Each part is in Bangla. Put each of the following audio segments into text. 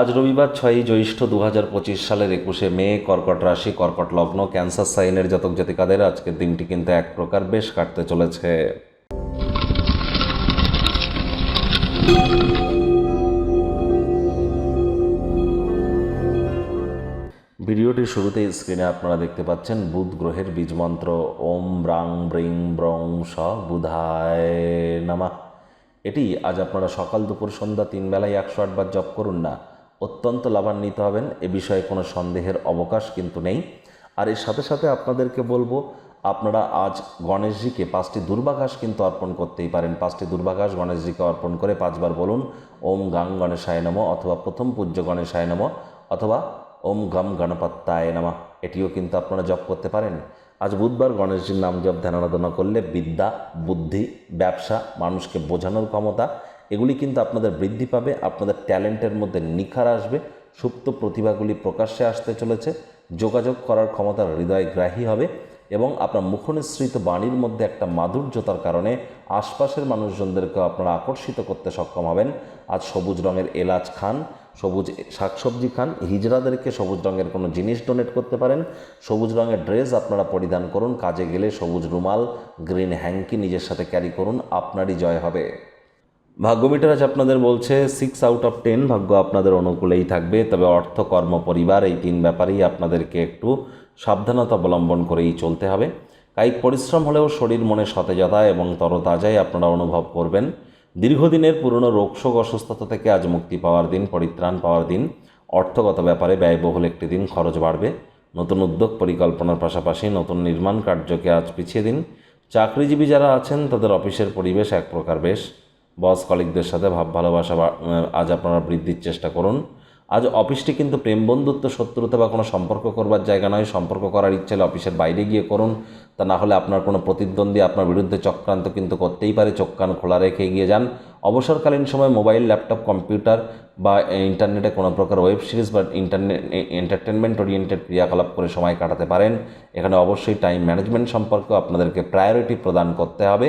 আজ রবিবার ছয়ই জ্যৈষ্ঠ দু হাজার পঁচিশ সালের একুশে মে, কর্কট রাশি, কর্কট লগ্ন, ক্যান্সার সাইনের জাতক জাতিকাদের আজকের দিনটি কিন্তু এক প্রকার বেশ কাটতে চলেছে। ভিডিওটির শুরুতে স্ক্রিনে আপনারা দেখতে পাচ্ছেন বুধ গ্রহের বীজ মন্ত্র। ওম ব্রাং ব্রিং ব্রং স বুধায় নামা। এটি আজ আপনারা সকাল দুপুর সন্ধ্যা তিন বেলায় একশো আটবার জপ করুন না অত্যন্ত লাভান্বিত হবেন। এ বিষয়ে কোনো সন্দেহের অবকাশ কিন্তু নেই। আর এর সাথে সাথে আপনাদেরকে বলব, আপনারা আজ গণেশজিকে পাঁচটি দুর্বাঘাস কিন্তু অর্পণ করতেই পারেন। পাঁচটি দুর্বাঘাস গণেশজিকে অর্পণ করে পাঁচবার বলুন, ওম গাং গণেশায় নম অথবা প্রথম পূজ্য গণেশায় নম অথবা ওম গম গণপত্তায় নামা। এটিও কিন্তু আপনারা জপ করতে পারেন। আজ বুধবার গণেশজির নাম জপ ধ্যান আরাধনা করলে বিদ্যা, বুদ্ধি, ব্যবসা, মানুষকে বোঝানোর ক্ষমতা এগুলি কিন্তু আপনাদের বৃদ্ধি পাবে, আপনাদের ট্যালেন্টের মধ্যে নিখার আসবে, সুপ্ত প্রতিভাগুলি প্রকাশ্যে আসতে চলেছে, যোগাযোগ করার ক্ষমতা হৃদয়গ্রাহী হবে এবং আপনার মুখনিসৃত বাণীর মধ্যে একটা মাধুর্যতার কারণে আশপাশের মানুষজনদেরকে আপনারা আকর্ষিত করতে সক্ষম হবেন। আজ সবুজ রঙের এলাচ খান, সবুজ শাকসবজি খান, হিজড়াদেরকে সবুজ রঙের কোনো জিনিস ডোনেট করতে পারেন, সবুজ রঙের ড্রেস আপনারা পরিধান করুন, কাজে গেলে সবুজ রুমাল, গ্রিন হ্যাঙ্কি নিজের সাথে ক্যারি করুন, আপনারই জয় হবে। ভাগ্য মিটার আজ আপনাদের বলছে সিক্স আউট অফ টেন ভাগ্য আপনাদের অনুকূলেই থাকবে, তবে অর্থ, কর্ম, পরিবার এই তিন ব্যাপারেই আপনাদেরকে একটু সাবধানতা অবলম্বন করেই চলতে হবে। কায়িক পরিশ্রম হলেও শরীর, মনে সতেজতা এবং তরতাজাই আপনারা অনুভব করবেন। দীর্ঘদিনের পুরনো রোগশোক অসুস্থতা থেকে আজ মুক্তি পাওয়ার দিন, পরিত্রাণ পাওয়ার দিন, অর্থগত ব্যাপারে ব্যয়বহুল একটি দিন, খরচ বাড়বে। নতুন উদ্যোগ পরিকল্পনার পাশাপাশি নতুন নির্মাণ কার্যকে আজ পিছিয়ে দিন। চাকরিজীবী যারা আছেন, তাদের অফিসের পরিবেশ এক প্রকার বেশ। বস কলিকদের সাথে ভাব ভালোবাসা আজ আপনারা বৃদ্ধির চেষ্টা করুন। আজ অফিসটি কিন্তু প্রেম বন্ধুত্ব, শত্রুতা বা কোনো সম্পর্ক করবার জায়গা নয়। সম্পর্ক করার ইচ্ছে হলে অফিসের বাইরে গিয়ে করুন। তা না হলে আপনার কোনো প্রতিদ্বন্দ্বী আপনার বিরুদ্ধে চক্রান্ত কিন্তু করতেই পারে। চোখ কান খোলা রেখে এগিয়ে যান। অবসরকালীন সময় মোবাইল, ল্যাপটপ, কম্পিউটার বা ইন্টারনেটে কোনো প্রকার ওয়েব সিরিজ বা ইন্টারনেট এন্টারটেনমেন্ট ওরিয়েন্টেড ক্রিয়াকলাপ করে সময় কাটাতে পারেন। এখানে অবশ্যই টাইম ম্যানেজমেন্ট সম্পর্কে আপনাদেরকে প্রায়োরিটি প্রদান করতে হবে।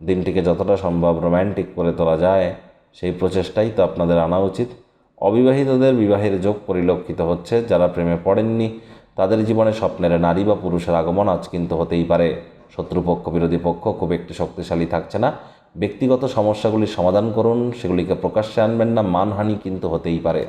দিনটিকে যতটা সম্ভব রোম্যান্টিক করে তোলা যায়, সেই প্রচেষ্টাই তো আপনাদের আনা উচিত। অবিবাহিতদের বিবাহের যোগ পরিলক্ষিত হচ্ছে, যারা প্রেমে পড়েননি, তাদের জীবনে স্বপ্নের নারী বা পুরুষের আগমন আজ কিন্তু হতেই পারে। শত্রুপক্ষ, বিরোধী পক্ষ খুব একটি শক্তিশালী থাকছে না। ব্যক্তিগত সমস্যাগুলির সমাধান করুন, সেগুলিকে প্রকাশ্যে আনবেন না, মানহানি কিন্তু হতেই পারে।